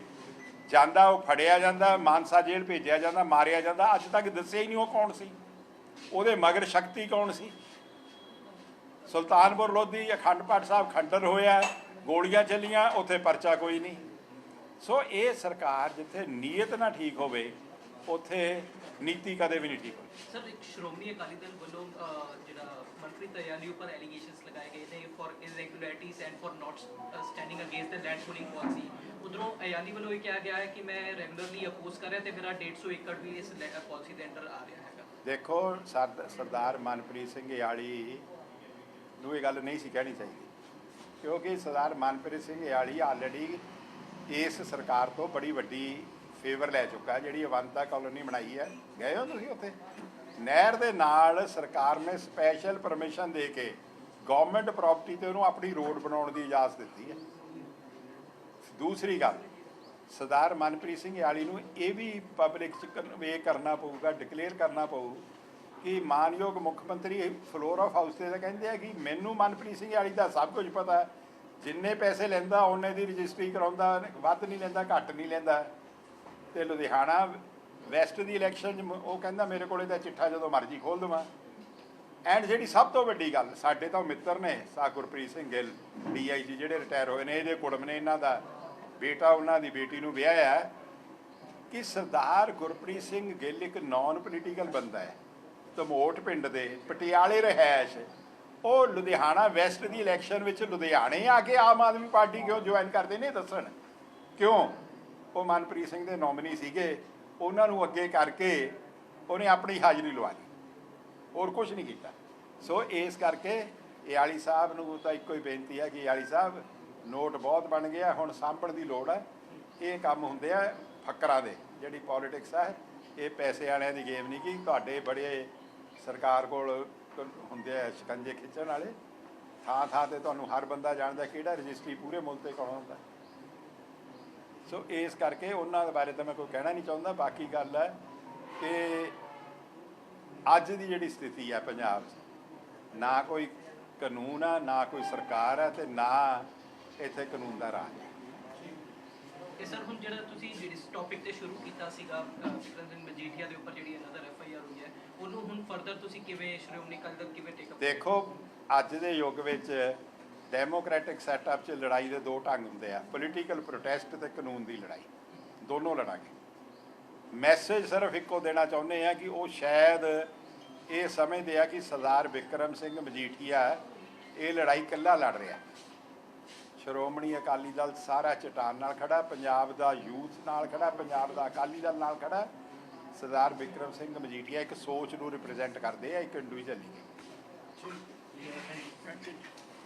ਜਾਂਦਾ, ਉਹ ਫੜਿਆ ਜਾਂਦਾ, ਮਾਨਸਾ ਜੇਲ੍ਹ ਭੇਜਿਆ ਜਾਂਦਾ, ਮਾਰਿਆ ਜਾਂਦਾ। ਅੱਜ ਤੱਕ ਦੱਸਿਆ ਹੀ ਨਹੀਂ ਉਹ ਕੌਣ ਸੀ। ਉਹਦੇ ਮਗਰ ਸ਼ਕਤੀ ਕੌਣ ਸੀ? ਸੁਲਤਾਨਪੁਰ ਲੋਧੀ ਅਖੰਡ ਪਾਠ ਸਾਹਿਬ ਖੰਡਰ ਹੋਇਆ, ਗੋਲੀਆਂ ਚੱਲੀਆਂ, ਉੱਥੇ ਪਰਚਾ ਕੋਈ ਨਹੀਂ। ਸੋ ਇਹ ਸਰਕਾਰ ਜਿੱਥੇ ਨੀਅਤ ਨਾ ਠੀਕ ਹੋਵੇ ਉੱਥੇ ਨੀਤੀ ਕਦੇ ਵੀ ਨਹੀਂ ਠੀਕ ਹੁੰਦੀ ਸਰ ਇੱਕ ਸ਼੍ਰੋਮਣੀ ਅਕਾਲੀ ਦਲ ਵੱਲੋਂ ਜਿਹੜਾ ਮੰਤਰੀ ਤਯਾਲੀ ਉੱਪਰ ਐਲੀਗੇਸ਼ਨਸ ਲਗਾਏ ਗਏ ਨੇ for irregularities and for not standing against the land pooling policy ਉਧਰੋਂ ਅਯਾਲੀ ਵੱਲੋਂ ਇਹ ਕਿਹਾ ਗਿਆ ਹੈ ਕਿ ਮੈਂ ਰੈਗੂਲਰਲੀ ਅਪੋਜ਼ ਕਰ ਰਿਹਾ ਤੇ ਮੇਰਾ 150 ਏਕੜ ਵੀ ਇਸ ਪਾਲਿਸੀ ਦੇ ਅੰਡਰ ਆ ਰਿਹਾ ਹੈਗਾ। ਦੇਖੋ ਸਰਦ- ਸਰਦਾਰ ਮਨਪ੍ਰੀਤ ਸਿੰਘ ਯਾਲੀ ਨੂੰ ਇਹ ਗੱਲ ਨਹੀਂ ਸੀ ਕਹਿਣੀ ਚਾਹੀਦੀ। ਕਿਉਂਕਿ ਸਰਦਾਰ ਮਨਪ੍ਰੀਤ ਸਿੰਘ ਯਾਲੀ ਆਲਰੇਡੀ ਇਸ ਸਰਕਾਰ ਤੋਂ ਬੜੀ ਵੱਡੀ ਫੇਵਰ ਲੈ ਚੁੱਕਾ, ਜਿਹੜੀ ਅਵੰਤਾ ਕਾਲੋਨੀ ਬਣਾਈ ਹੈ। ਗਏ ਹੋ ਤੁਸੀਂ ਉੱਥੇ? ਨਹਿਰ ਦੇ ਨਾਲ ਸਰਕਾਰ ਨੇ ਸਪੈਸ਼ਲ ਪਰਮਿਸ਼ਨ ਦੇ ਕੇ ਗਵਰਨਮੈਂਟ ਪ੍ਰਾਪਰਟੀ ਤੇ ਉਹਨੂੰ ਆਪਣੀ ਰੋਡ ਬਣਾਉਣ ਦੀ ਇਜਾਜ਼ਤ ਦਿੱਤੀ ਹੈ। ਦੂਸਰੀ ਗੱਲ, ਸਰਦਾਰ ਮਨਪ੍ਰੀਤ ਸਿੰਘ ਯਾਲੀ ਨੂੰ ਇਹ ਵੀ ਪਬਲਿਕ ਚ ਕਨਵੇ ਕਰਨਾ ਪਊਗਾ ਡਿਕਲੇਅਰ ਕਰਨਾ ਪਊ ਕਿ ਮਾਨਯੋਗ ਮੁੱਖ ਮੰਤਰੀ ਫਲੋਰ ਆਫ ਹਾਊਸ ਤੇ ਤਾਂ ਕਹਿੰਦੇ ਆ ਕਿ ਮੈਨੂੰ ਮਨਪ੍ਰੀਤ ਸਿੰਘ ਯਾਲੀ ਦਾ ਸਭ ਕੁਝ ਪਤਾ ਜਿੰਨੇ ਪੈਸੇ ਲੈਂਦਾ, ਉਹਨੇ ਦੀ ਰਜਿਸਟਰੀ ਕਰਾਉਂਦਾ, ਵੱਧ ਨਹੀਂ ਲੈਂਦਾ, ਘੱਟ ਨਹੀਂ ਲੈਂਦਾ। ਤੇ ਲੁਧਿਆਣਾ ਵੈਸਟ ਦੀ ਇਲੈਕਸ਼ਨ ਉਹ ਕਹਿੰਦਾ ਮੇਰੇ ਕੋਲੇ ਤਾਂ ਚਿੱਠਾ ਜਦੋਂ ਮਰਜ਼ੀ ਖੋਲ ਦਵਾਂ। ਐਂਡ ਜਿਹੜੀ ਸਭ ਤੋਂ ਵੱਡੀ ਗੱਲ, ਸਾਡੇ ਤਾਂ ਮਿੱਤਰ ਨੇ, ਸਾ ਗੁਰਪ੍ਰੀਤ ਸਿੰਘ ਗਿੱਲ ਡੀਆਈਜੀ ਜਿਹੜੇ ਰਿਟਾਇਰ ਹੋਏ ਨੇ, ਇਹਦੇ ਕੁੜਮ ਨੇ ਇਹਨਾਂ ਦਾ ਬੇਟਾ, ਉਹਨਾਂ ਦੀ ਬੇਟੀ ਨੂੰ ਵਿਆਹਿਆ ਕਿ ਸਰਦਾਰ ਗੁਰਪ੍ਰੀਤ ਸਿੰਘ ਗਿੱਲ ਇੱਕ ਨਾਨ ਪੋਲੀਟੀਕਲ ਬੰਦਾ ਹੈ। ਤਮੋਟ ਪਿੰਡ ਦੇ, ਪਟਿਆਲੇ ਰਹਿائش। ਉਹ ਲੁਧਿਆਣਾ ਵੈਸਟ ਦੀ ਇਲੈਕਸ਼ਨ ਵਿੱਚ ਲੁਧਿਆਣੇ ਆ ਕੇ ਆਮ ਆਦਮੀ ਪਾਰਟੀ ਕਿਉਂ ਜੁਆਇਨ ਕਰਦੇ ਨੇ ਦੱਸਣ? ਕਿਉਂ? ਉਹ ਮਨਪ੍ਰੀਤ ਸਿੰਘ ਦੇ ਨੋਮਿਨੀ ਸੀਗੇ, ਉਹਨਾਂ ਨੂੰ ਅੱਗੇ ਕਰਕੇ ਉਹਨੇ ਆਪਣੀ ਹਾਜ਼ਰੀ ਲਵਾ ਲਈ। ਹੋਰ ਕੁਝ ਨਹੀਂ ਕੀਤਾ। ਸੋ ਇਸ ਕਰਕੇ ਯਾਲੀ ਸਾਹਿਬ ਨੂੰ ਤਾਂ ਇੱਕੋ ਹੀ ਬੇਨਤੀ ਹੈ ਕਿ ਯਾਲੀ ਸਾਹਿਬ, ਨੋਟ ਬਹੁਤ ਬਣ ਗਿਆ, ਹੁਣ ਸਾਂਭਣ ਦੀ ਲੋੜ ਹੈ। ਇਹ ਕੰਮ ਹੁੰਦੇ ਆ ਫੱਕਰਾਂ ਦੇ, ਜਿਹੜੀ ਪੋਲਿਟਿਕਸ ਹੈ, ਇਹ ਪੈਸੇ ਵਾਲਿਆਂ ਦੀ ਗੇਮ ਨਹੀਂ ਕਿ ਤੁਹਾਡੇ ਬੜੇ ਸਰਕਾਰ ਕੋਲ ਹੁੰਦੇ ਆ ਸ਼ਿਕੰਜੇ ਖਿੱਚਣ ਵਾਲੇ। ਥਾਂ ਥਾਂ ਤੇ ਤੁਹਾਨੂੰ ਹਰ ਬੰਦਾ ਜਾਣਦਾ ਕਿਹੜਾ ਰਜਿਸਟਰੀ ਪੂਰੇ ਮੁਲਕ ਤੇ ਕੌਣ ਹੁੰਦਾ। ਸੋ ਇਸ ਕਰਕੇ ਉਹਨਾਂ ਦੇ ਬਾਰੇ ਤਾਂ ਮੈਂ ਕੋਈ ਕਹਿਣਾ ਨਹੀਂ ਚਾਹੁੰਦਾ ਬਾਕੀ ਗੱਲ ਹੈ ਕਿ ਅੱਜ ਦੀ ਜਿਹੜੀ ਸਥਿਤੀ ਹੈ ਪੰਜਾਬ 'ਚ ਨਾ ਕੋਈ ਕਾਨੂੰਨ ਆ ਨਾ ਕੋਈ ਸਰਕਾਰ ਹੈ ਤੇ ਨਾ ਇੱਥੇ ਕਾਨੂੰਨ ਦਾ ਰਾਜ ਹੈ। ਸਰ ਹੁਣ ਜਿਹੜਾ ਤੁਸੀਂ ਜਿਹੜੀ ਟੌਪਿਕ ਤੇ ਸ਼ੁਰੂ ਕੀਤਾ ਸੀਗਾ ਅ, ਵਿਕਰਮ ਸਿੰਘ ਮਜੀਠੀਆ ਦੇ ਉੱਪਰ ਜਿਹੜੀ ਅਨਦਰ ਐਫ ਆਈ ਆਰ ਹੋਈ ਹੈ ਉਹਨੂੰ ਹੁਣ ਫਰਦਰ ਤੁਸੀਂ ਕਿਵੇਂ ਸ਼੍ਰੋਮਣੀ ਅਕਾਲੀ ਦਲ ਕਿਵੇਂ ਟੇਕ ਅਪ ਦੇਖੋ ਅੱਜ ਦੇ ਯੁੱਗ ਵਿੱਚ ਡੈਮੋਕ੍ਰੈਟਿਕ ਸੈਟਅਪ 'ਚ ਲੜਾਈ ਦੇ ਦੋ ਢੰਗ ਹੁੰਦੇ ਆ। ਪੋਲੀਟੀਕਲ ਪ੍ਰੋਟੈਸਟ ਤੇ ਕਾਨੂੰਨ ਦੀ ਲੜਾਈ। ਦੋਨੋਂ ਲੜਾਂਗੇ। ਮੈਸੇਜ ਸਿਰਫ ਇੱਕੋ ਦੇਣਾ ਚਾਹੁੰਦੇ ਆ ਕਿ ਉਹ ਸ਼ਾਇਦ ਇਹ ਸਮਝਦੇ ਆ ਕਿ ਸਰਦਾਰ ਵਿਕਰਮ ਸਿੰਘ ਮਜੀਠੀਆ ਇਹ ਲੜਾਈ ਇਕੱਲਾ ਲੜ ਰਿਹਾ। ਸ਼੍ਰੋਮਣੀ ਅਕਾਲੀ ਦਲ ਸਾਰਾ ਚਟਾਨ ਨਾਲ ਖੜਾ, ਪੰਜਾਬ ਦਾ ਯੂਥ ਨਾਲ ਖੜਾ, ਪੰਜਾਬ ਦਾ ਅਕਾਲੀ ਦਲ ਨਾਲ ਖੜਾ। ਸਰਦਾਰ ਵਿਕਰਮ ਸਿੰਘ ਮਜੀਠੀਆ ਇੱਕ ਸੋਚ ਨੂੰ ਰਿਪਰੈਜ਼ੈਂਟ ਕਰਦੇ ਆ, ਇੱਕ ਇੰਡੀਵਿਜੂਅਲ ਨਹੀਂ